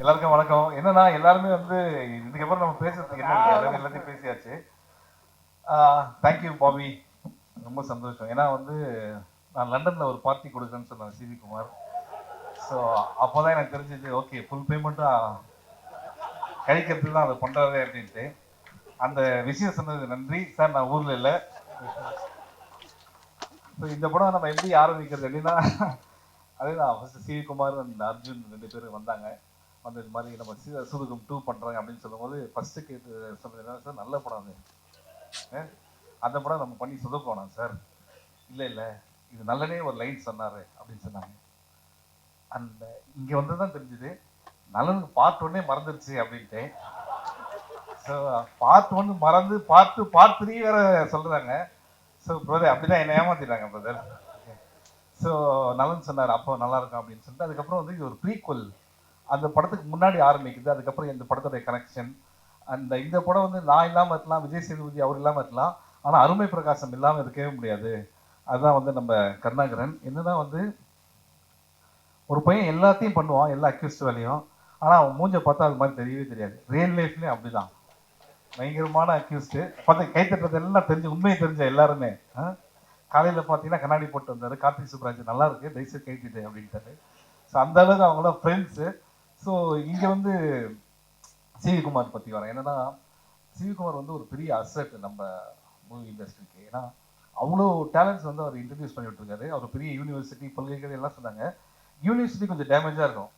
எல்லாருக்கும் வணக்கம். என்னன்னா எல்லாருமே வந்து இதுக்கப்புறம் நம்ம பேசுறதுக்கு என்ன இருக்கு? எல்லாத்தையும் பேசியாச்சு. Thank you Bobby. ரொம்ப சந்தோஷம். ஏன்னா வந்து நான் லண்டன்ல ஒரு பார்ட்டி கொடுக்குறேன்னு சொன்னேன் சிவி குமார். ஸோ அப்போதான் எனக்கு தெரிஞ்சது ஓகே ஃபுல் பேமெண்ட்டாக கழிக்கிறதுக்கு தான் அதை பண்றாரு அப்படின்ட்டு. அந்த விஷயம் சொன்னது நன்றி. சார் நான் ஊர்ல இல்லை. ஸோ இந்த படம் நம்ம எப்படி ஆரம்பிக்கிறது அப்படின்னா அதுதான் first CV Kumar and Arjun ரெண்டு பேரும் வந்தாங்க. வந்து இது மாதிரி நம்ம சீதா சுதுகம் டூ பண்ணுறாங்க அப்படின்னு சொல்லும்போது ஃபர்ஸ்ட் கேட்டு சொன்னது என்ன சார் நல்ல படம் அது. அந்த படம் நம்ம பண்ணி சொதப்போனோம் சார். இல்லை இல்லை. இது நல்லனே ஒரு லைன் சொன்னார் அப்படின்னு சொன்னாங்க. அந்த இங்கே வந்து தான் தெரிஞ்சுது. நலனுக்கு பார்ட் ஒன்னே மறந்துருச்சு அப்படின்ட்டு. ஸோ பார்ட் ஒன் மறந்து பார்ட் பார்ட் த்ரீ வேற சொல்கிறாங்க ஸோ பிரதர் அப்படிதான் என்ன ஏமாத்திட்டாங்க பிரதர் ஸோ நலன் சொன்னார் அப்போ நல்லா இருக்கும் அப்படின்னு சொல்லிட்டு அதுக்கப்புறம் வந்து இது ஒரு ப்ரீக்வல் அந்த படத்துக்கு முன்னாடி ஆரம்பிக்குது. அதுக்கப்புறம் இந்த படத்தோடைய கனெக்ஷன் அந்த இந்த படம் வந்து நான் இல்லாமல் இருக்கலாம் விஜய் சேதுபதி அவர் இல்லாமல் இருக்கலாம். ஆனால் அருமை பிரகாசம் இல்லாமல் இருக்கவே முடியாது. அதுதான் வந்து நம்ம கருணாகரன். என்னன்னா வந்து ஒரு பையன் எல்லாத்தையும் பண்ணுவான் எல்லா அக்யூஸ்ட் வேலையும். ஆனால் அவன் மூஞ்ச பார்த்தா அது மாதிரி தெரியவே தெரியாது. ரியல் லைஃப்லேயும் அப்படிதான். பயங்கரமான அக்யூஸ்டு பார்த்து கை தட்டுறது எல்லாம் தெரிஞ்சு உண்மையை தெரிஞ்ச எல்லாருமே. காலையில் பார்த்தீங்கன்னா கண்ணாடி போட்டு வந்தார். கார்த்திக் சுப்ராஜ் நல்லா இருக்கு. தயவுசெய்து கைட்டிட்டு அப்படின்ட்டாரு. ஸோ அந்த அளவுக்கு அவங்களாம் ஃப்ரெண்ட்ஸு ஸோ இங்கே வந்து சிவிகுமார் பற்றி பத்தி வரேன். என்னன்னா சிவிகுமார் வந்து ஒரு பெரிய அசட் நம்ம மூவி இண்டஸ்ட்ரிக்கு ஏன்னா அவ்வளோ டேலண்ட்ஸ் வந்து அவர் இன்ட்ரடியூஸ் பண்ணி விட்டுருக்காரு. அவர் பெரிய யூனிவர்சிட்டி பல்கலைக்கழகம் எல்லாம் சொன்னாங்க. யூனிவர்சிட்டி கொஞ்சம் டேமேஜாக இருக்கும்.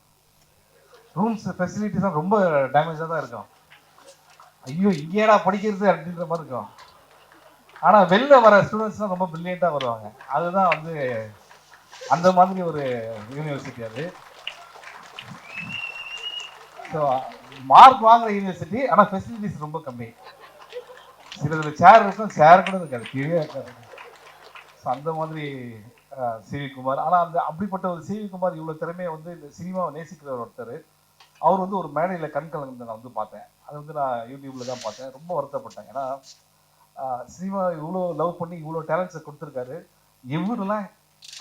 ரூம்ஸ் ஃபெசிலிட்டிஸ்லாம் ரொம்ப டேமேஜாக தான் இருக்கும். ஐயோ இங்கேடா படிக்கிறது அப்படின்ற மாதிரி இருக்கும். ஆனா வெளில வர ஸ்டூடெண்ட்ஸ்லாம் ரொம்ப பிரில்லியண்டா வருவாங்க. அதுதான் வந்து அந்த மாதிரி ஒரு யூனிவர்சிட்டி அது. ஸோ மார்க் வாங்குற யூனிவர்சிட்டி ஆனால் ஃபெசிலிட்டிஸ் ரொம்ப கம்மி. சிலதுல சேர் இருக்கும் சேர் கூட இருக்காது. கீழே இருக்காது. ஸோ அந்த மாதிரி சிவிகுமார். சிவி குமார் அந்த அப்படிப்பட்ட ஒரு சிவி குமார் திறமையை வந்து இந்த சினிமாவை நேசிக்கிற ஒருத்தர். அவர் வந்து ஒரு மேடையில் கண் கலந்து நான் வந்து பார்த்தேன். அது வந்து நான் யூடியூப்பில் தான் பார்த்தேன். ரொம்ப வருத்தப்பட்டேன். ஏன்னா சினிமா இவ்வளோ லவ் பண்ணி இவ்வளோ டேலண்ட்ஸை கொடுத்துருக்காரு. இவரெல்லாம்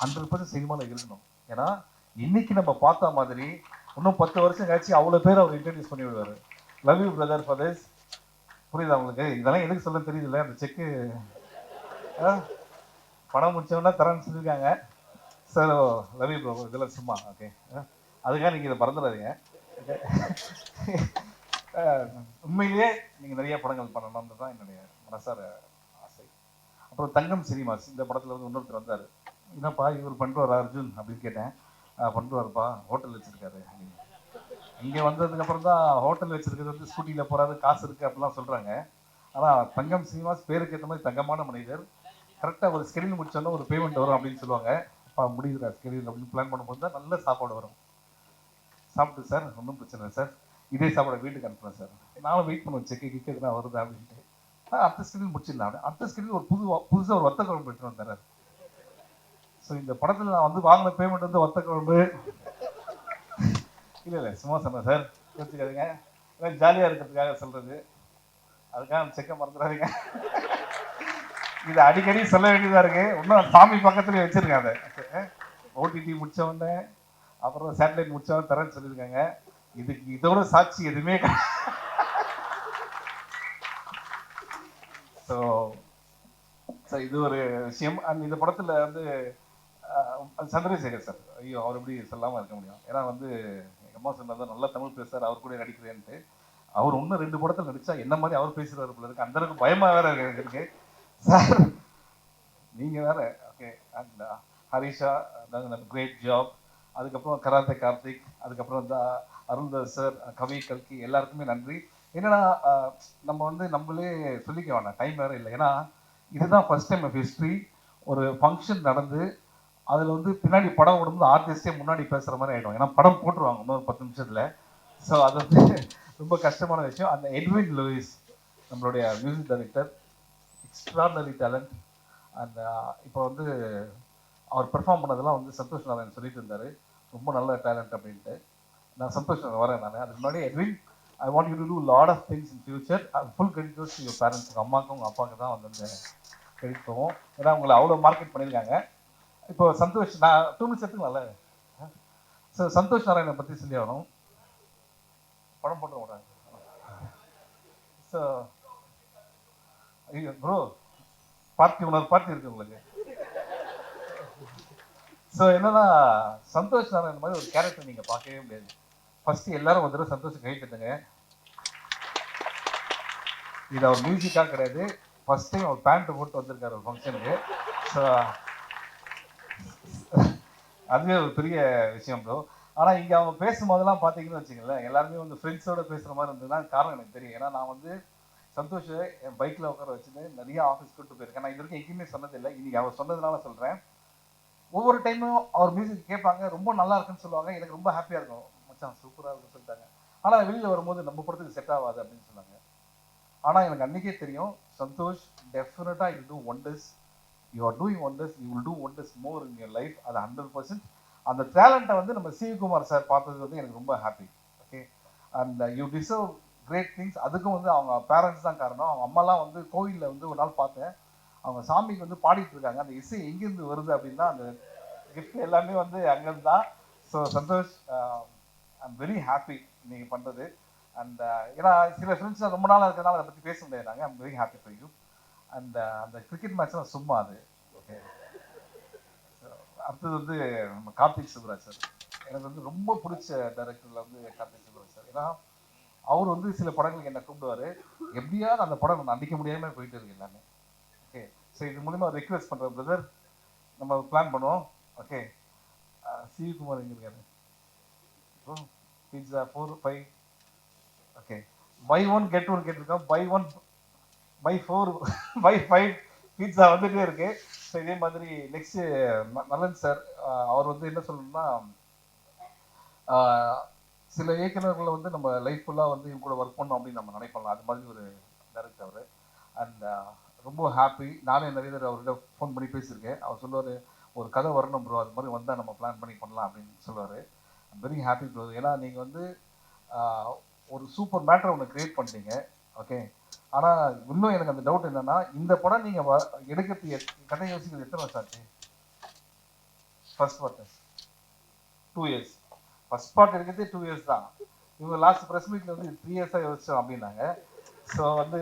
ஹண்ட்ரட் பர்சன்ட் சினிமாவில் இருக்கணும். ஏன்னா இன்னைக்கு நம்ம பார்த்த மாதிரி இன்னும் பத்து வருஷம் கழிச்சு அவ்வளோ பேர் அவர் இன்ட்ரடியூஸ் பண்ணி விடுவார் லவ் யூ பிரதர் ஃபாதர்ஸ் புரியுதா உங்களுக்கு? இதெல்லாம் எதுக்கு சொல்ல தெரியுதுல்ல அந்த செக்கு படம் முடிச்சவொன்னா தரேன்னு சொல்லியிருக்காங்க. சார் லவ் யூ ப்ரோ இதெல்லாம் சும்மா ஓகே அதுக்காக நீங்கள் இதை மறந்துடாதீங்க. உண்மையிலேயே நீங்கள் நிறைய படங்கள் பண்ணணும்னு தான் என்னுடைய மனசார ஆசை. அப்புறம் தங்கம் சினிமாஸ் இந்த படத்தில் வந்து இன்னொருத்தர் வந்தார். என்னப்பா இவர் பண்ணுறாரு அர்ஜுன் அப்படின்னு கேட்டேன். "ஆ, வரப்பா. ஹோட்டல் வச்சிருக்காரு. இங்கே வந்ததுக்கப்புறம் தான் ஹோட்டல் வச்சுருக்கிறது வந்து ஸ்கூட்டியில் போகிறாரு காசு இருக்குது அப்படிலாம் சொல்கிறாங்க ஆனால் தங்கம் சினிமாஸ் பேருக்கு ஏற்ற மாதிரி தங்கமான மனிதர். கரெக்டாக ஒரு ஸ்கெடியூல் முடிச்சோன்னா ஒரு பேமெண்ட் வரும் அப்படின்னு சொல்லுவாங்க. அப்பா முடியுதுடா ஸ்கெடியூல் அப்படின்னு பிளான் பண்ணும்போது தான் நல்ல சாப்பாடு வரும். சாப்பிட்டு சார் ஒன்றும் பிரச்சனை இல்லை சார் இதே சாப்பாடு வீட்டுக்கு அனுப்புகிறேன் சார் நானும் வெயிட் பண்ணுவேன் செக்கு கிக்கு எதுனா வருதா அப்படின்ட்டு. அடுத்த ஸ்கெடியூல் முடிச்சிடலாம். அடுத்த ஸ்கெடியூல் ஒரு புது புதுசாக ஒரு வத்த குழம்பு எடுத்துகிட்டு வந்தார். ஸோ இந்த படத்தில் நான் வந்து வாங்கின பேமெண்ட் வந்து வத்த குழம்பு. இல்லை இல்லை சும்மா சொன்னேன் சார் வச்சுக்காதுங்க ஏன்னா ஜாலியாக இருக்கிறதுக்காக சொல்கிறது அதுக்காக செக்க மறந்துடாதீங்க. இது அடிக்கடி சொல்ல வேண்டியதாக இருக்கு. இன்னும் சாமி பக்கத்துலேயே வச்சிருக்கேன் அதை. ஓடிடி முடிச்ச உடனே அப்புறம் சேட்டலைட் முடிச்சவன் தரேன்னு சொல்லியிருக்காங்க. இதுக்கு இதோட சாட்சி எதுவுமே ஸோ சார் இது ஒரு விஷயம். அண்ட் இந்த படத்தில் வந்து அது சந்திரசேகர் சார். ஐயோ அவர் எப்படி சொல்லாமல் இருக்க முடியும்? ஏன்னா வந்து எங்கள் அம்மா சொன்னது நல்லா தமிழ் பேசுறாரு அவர் கூட நடிக்கிறேன்ட்டு. அவர் இன்னும் ரெண்டு படத்தில் நடித்தா என்ன மாதிரி அவர் பேசுகிறாரு போல இருக்கு. அந்த அளவுக்கு பயமாக வேற இருக்கு எனக்கு சார் நீங்கள் வேற okay and uh, Harisha great job அதுக்கப்புறம் கராத்தே கார்த்திக் அதுக்கப்புறம் இந்த அருள்தாஸ் சார் கவி கல்கி எல்லாருக்குமே நன்றி. என்னன்னா uh, நம்ம வந்து நம்மளே சொல்லிக்க வேணாம் டைம் வேறு இல்லை. ஏன்னா இதுதான் ஃபர்ஸ்ட் டைம் ஆஃப் ஹிஸ்ட்ரி ஒரு ஃபங்க்ஷன் நடந்து அதில் வந்து பின்னாடி படம் ஓடும்போது ஆர்டிஸ்டே முன்னாடி பேசுகிற மாதிரி ஆகிடும் ஏன்னா படம் போட்டுருவாங்க இன்னொரு பத்து நிமிஷத்தில். ஸோ அது வந்து ரொம்ப கஷ்டமான விஷயம். அந்த எட்வின் லூயிஸ் நம்மளுடைய மியூசிக் டைரக்டர் எக்ஸ்ட்ராடனரி டேலண்ட் அந்த இப்போ வந்து அவர் பெர்ஃபார்ம் பண்ணதெல்லாம் வந்து சந்தோஷ் நாராயண் சொல்லிட்டு இருந்தார். ரொம்ப நல்ல டேலண்ட் அப்படின்ட்டு. நான் சந்தோஷ் நாராயண் வரேன் நான். அதுக்கு முன்னாடி Edwin I want you to do lot of things in future full credit to your parents உங்கள் அம்மாவுக்கும் உங்கள் அப்பாவுக்கு தான் வந்து அந்த கிரெடிட் போவோம் ஏன்னா உங்களை அவ்வளோ மார்க்கெட் பண்ணியிருக்காங்க. இப்போ சந்தோஷ் நான் டூ மினிட்ஸ் எடுத்துக்கலாம்ல? ஸோ சந்தோஷ் நாராயணனை பற்றி சொல்லி ஆகணும். படம் போட்டு விடுறாங்க ஸோ ஐயோ ப்ரோ பார்ட்டி உணர்வு பார்ட்டி இருக்கு உங்களுக்கு. ஸோ என்னன்னா சந்தோஷ் நாராயண் மாதிரி ஒரு கேரக்டர் நீங்க பார்க்கவே முடியாது. ஃபர்ஸ்ட் எல்லாரும் வந்துடும் சந்தோஷம் கை கட்டுங்க. இது அவர் மியூசிக்காக கிடையாது. ஃபர்ஸ்ட் டைம் அவர் பேண்ட் போட்டு வந்திருக்காரு ஒரு ஃபங்க்ஷனுக்கு ஸோ அதுவே ஒரு பெரிய விஷயம் ப்ரோ ஆனால் இங்கே அவங்க பேசும்போதெல்லாம் பார்த்தீங்கன்னு வச்சுங்களேன் எல்லாருமே வந்து ஃப்ரெண்ட்ஸோட பேசுகிற மாதிரி இருந்ததுன்னா காரணம் எனக்கு தெரியும். ஏன்னா நான் வந்து சந்தோஷ என் பைக்கில் உட்கார வச்சுட்டு நிறைய ஆஃபீஸ் கூட்டு போயிருக்கேன். நான் இது வரைக்கும் எங்கேயுமே சொன்னதில்லை. இன்றைக்கி அவர் சொன்னதுனால சொல்கிறேன் ஒவ்வொரு டைமும் அவர் மியூசிக் கேட்பாங்க. ரொம்ப நல்லா இருக்குன்னு சொல்லுவாங்க. எனக்கு ரொம்ப ஹாப்பியாக இருக்கும். மச்சான் சூப்பராக இருக்குன்னு சொல்லிட்டாங்க. ஆனால் வெளியில் வரும்போது நம்ம படத்துக்கு செட் ஆகாது அப்படின்னு சொன்னாங்க. ஆனால் எனக்கு அன்றைக்கே தெரியும் சந்தோஷ் டெஃபினட்டாக இது do wonders you are doing wonders you will do wonders more in your life அது ஹண்ட்ரட் பர்சன்ட் அந்த டேலண்ட்டை வந்து நம்ம சிவகுமார் சார் பார்த்தது வந்து எனக்கு ரொம்ப happy okay and you deserve great things அதுக்கும் வந்து அவங்க பேரண்ட்ஸ் தான் காரணம். அவங்க அம்மாலாம் வந்து கோவிலில் வந்து ஒரு நாள் பார்த்தேன். அவங்க சாமிக்கு வந்து பாடிட்டு இருக்காங்க. அந்த இசை எங்கேருந்து வருது அப்படின்னா அந்த கிஃப்ட் எல்லாமே வந்து அங்கேருந்து. தான் so Santhosh I'm very happy நீங்கள் பண்ணுறது அண்ட் ஏன்னா சில ஃப்ரெண்ட்ஸ் ரொம்ப நாள் இருக்கிறதுனால அதை பற்றி பேச முடியாது I'm very happy for you அந்த அந்த கிரிக்கெட் மேட்ச்லாம் சும்மா அது. ஓகே அடுத்தது வந்து நம்ம கார்த்திக் சுப்ராஜ் சார். எனக்கு வந்து ரொம்ப பிடிச்ச டைரக்டரில் வந்து கார்த்திக் சுப்ராஜ் சார். ஏன்னா அவர் வந்து சில படங்களுக்கு என்ன கூப்பிடுவார். எப்படியாவது அந்த படம் நான் நடிக்க முடியாம போயிட்டு இருக்கு எல்லாமே. ஓகே ஸோ இது மூலிமா ரெக்வெஸ்ட் பண்ணுறேன் பிரதர் நம்ம பிளான் பண்ணுவோம். ஓகே சிவிகுமார் எங்க இருக்காரு? Pizza four five okay buy one get one கேட்டிருக்கோம். Buy one buy four buy five pizza வந்துட்டே இருக்கு. ஸோ இதே மாதிரி நெக்ஸ்ட் நலன் சார் அவர் வந்து என்ன சொல்லணும்னா சில இயக்குநர்களை வந்து நம்ம லைஃப் ஃபுல்லாக வந்து இவங்க கூட ஒர்க் பண்ணோம் அப்படின்னு நம்ம நினைப்போம் அது மாதிரி ஒரு டேரக்டர் அவர். அண்ட் ரொம்ப ஹாப்பி நானே நிறைய பேர் அவர்கிட்ட ஃபோன் பண்ணி பேசியிருக்கேன். அவர் சொல்லுவார் ஒரு கதை வரணும் ப்ரோ அது மாதிரி வந்தால் நம்ம பிளான் பண்ணி பண்ணலாம் அப்படின்னு சொல்லுவார். வெரி ஹாப்பி ப்ரோ ஏன்னா நீங்கள் வந்து ஒரு சூப்பர் மேட்டர் ஒன்று கிரியேட் பண்ணிட்டீங்க. ஓகே ஆனா இன்னும் எனக்கு அந்த டவுட் என்னன்னா இந்த படம் நீங்க வ- கதை யோசிக்கிறது எத்தனை வருஷம் ஆச்சு? First part two years first part எடுக்கிறதே டூ இயர்ஸ் தான். இவங்க லாஸ்ட் ப்ரெஸ் மீட்ல வந்து த்ரீ இயர்ஸாக யோசிச்சோம் அப்படின்னாங்க. ஸோ வந்து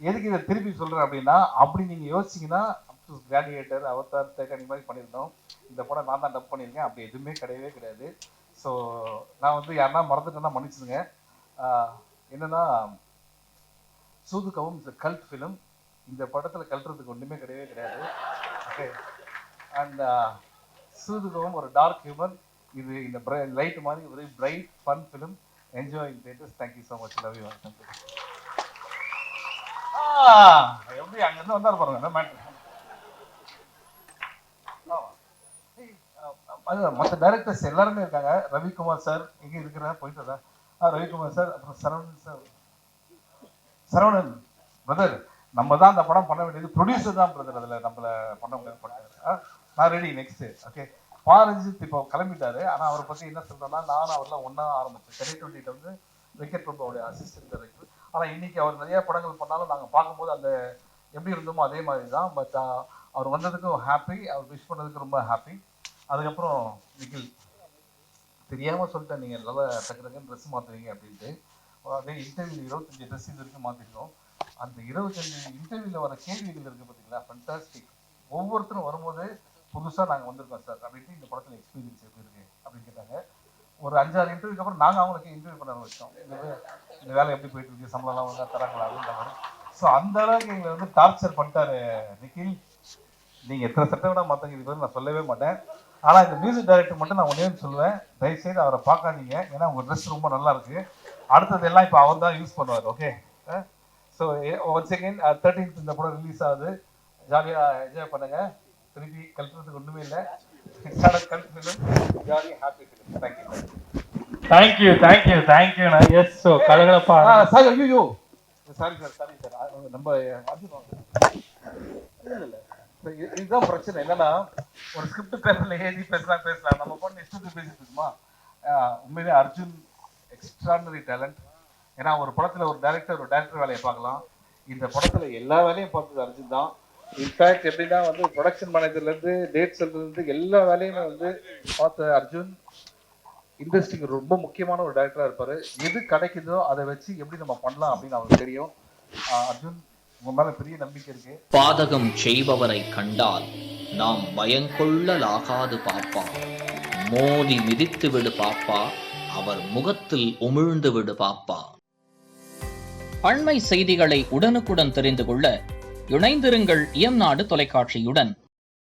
எதுக்கு இதை திருப்பி சொல்றேன் அப்படின்னா அப்படி நீங்க யோசிச்சீங்கன்னா கிராடியேட்டர் அவதார் இந்த மாதிரி பண்ணியிருந்தோம். இந்த படம் நான் தான் டப் பண்ணியிருக்கேன். அப்படி எதுவுமே கிடையவே கிடையாது. ஸோ நான் வந்து யாருன்னா மறந்துட்டேன்னா மன்னிச்சிடுங்க. என்னன்னா சூதுகவும் இஸ் கல்ட் ஃபிலிம் இந்த படத்தில் கல்றதுக்கு ஒன்றுமே கிடையவே கிடையாது. ஓகே அண்ட் uh, சூதுகவும் ஒரு டார்க் ஹியூமர் இது இந்த லைட் மாதிரி ஒரு bright fun film enjoy in theatres thank you so much love you எப்படி அங்கிருந்து வந்தார் பாருங்க என்ன மேட்ரு அது மற்ற டைரக்டர்ஸ் எல்லாருமே இருக்காங்க. ரவிக்குமார் சார் எங்கே இருக்கிற போயிட்டு ஆ ரவிக்குமார் சார் அப்புறம் சரவணன் சார் சரவணன் பிரதர் நம்ம தான் அந்த படம் பண்ண வேண்டியது. ப்ரொடியூசர் தான் பிரதர் அதில் நம்மளை பண்ண முடியாது ஆ, நான் ரெடி நெக்ஸ்ட் ஓகே பாரஞ்சித் இப்போ கிளம்பிட்டாரு. ஆனால் அவரை பற்றி என்ன சொல்றேன்னா நானும் அவர்லாம் ஒன்றா ஆரம்பித்தேன் சென்னை டுவெண்ட்டில வந்து வெங்கட் பிரபுவோட அசிஸ்டன்ட் டைரக்டர் ஆனால் இன்னைக்கு அவர் நிறைய படங்கள் பண்ணாலும் நாங்கள் பார்க்கும்போது அந்த எப்படி இருந்தோமோ அதே மாதிரி தான் பட் அவர் வந்ததுக்கும் ஹாப்பி அவர் விஷ் பண்ணதுக்கு ரொம்ப ஹாப்பி அதுக்கப்புறம் நிখিல் தெரியாமல் சொல்லிட்டேன் நீங்கள் நல்லா டக்கு டக்குன்னு ட்ரெஸ் மாற்றுவீங்க அப்படின்ட்டு. அதே இன்டர்வியூ இருபத்தஞ்சு ட்ரெஸ் இது வரைக்கும் மாத்திருக்கோம். அந்த இருபத்தஞ்சு இன்டர்வியூல வர கேள்விகள் இருக்கு பாத்தீங்களா? ஃபண்டாஸ்டிக் ஒவ்வொருத்தரும் வரும்போது புதுசா நாங்க வந்திருக்கோம் சார் அப்படின்ட்டு இந்த படத்துல எக்ஸ்பீரியன்ஸ் எப்படி இருக்கு அப்படின்னு கேட்டாங்க. ஒரு அஞ்சாறு இன்டர்வியூக்கு அப்புறம் நாங்க அவங்களுக்கு இன்டர்வியூ பண்ண ஆரம்பிச்சோம். இந்த வேலை எப்படி போயிட்டு இருக்கு? சம்பளம் எல்லாம் தராங்களா அப்படின்ற மாதிரி. ஸோ அந்த அளவுக்கு எங்களை வந்து டார்ச்சர் பண்ணிட்டாரு நிக்கில். நீங்க எத்தனை சட்டம் விட மத்தவங்க இது நான் சொல்லவே மாட்டேன். ஆனால் இந்த மியூசிக் டைரக்டர் மட்டும் நான் ஒன்றே சொல்லுவேன். தயவுசெய்து அவரை பார்க்காதீங்க. ஏன்னா உங்கள் ட்ரெஸ் ரொம்ப நல்லா இருக்குது அடுத்தது எல்லாம் இப்போ அவர் தான் யூஸ் பண்ணுவார் okay so once second thirteenth இந்த படம் ரிலீஸ் ஆகுது. ஜாலியா என்ஜாய் பண்ணுங்க. திருப்பி கல்ட்டுறதுக்கு ஒண்ணுமே இல்லை. Jolly happy film thank you thank you thank you thank you yes so கலகலப்பா. சார் ஐயோ சாரி சார் சாரி சார் நம்ம இதுதான் பிரச்சனை. என்னன்னா ஒரு ஸ்கிரிப்ட் பேசல ஏதி பேசலாம் பேசலாம். நம்ம பண்ண இஷ்டத்துக்கு பேசிட்டு இருக்குமா? உண்மையிலே அர்ஜுன் எக்ஸ்ட்ராடனரி டேலண்ட் ஏன்னா ஒரு படத்தில் ஒரு டேரக்டர் ஒரு டேரக்டர் வேலையை பார்க்கலாம். இந்த படத்தில் எல்லா வேலையும் பார்த்தது அர்ஜுன் தான். இன்ஃபேக்ட் எப்படின்னா வந்து ப்ரொடக்ஷன் மேனேஜர்லேருந்து டேட் டேட்ஸ்ல எல்லா வேலையுமே வந்து பார்த்த அர்ஜுன் இண்டஸ்ட்ரிக்கு ரொம்ப முக்கியமான ஒரு டேரக்டராக இருப்பார். எது கிடைக்குதோ அதை வச்சு எப்படி நம்ம பண்ணலாம் அப்படின்னு அவருக்கு தெரியும். அர்ஜுன் உங்க மேல பெரிய நம்பிக்கை இருக்கு. பாதகம் செய்பவரை கண்டால் நாம் பயங்கொள்ளலாகாது பாப்பா. மோதி மிதித்து விடு பாப்பா. அவர் முகத்தில் உமிழ்ந்து விடு பாப்பா. அண்மை செய்திகளை உடனுக்குடன் தெரிந்து கொள்ள இணைந்திருங்கள் இயம்நாடு தொலைக்காட்சியுடன்.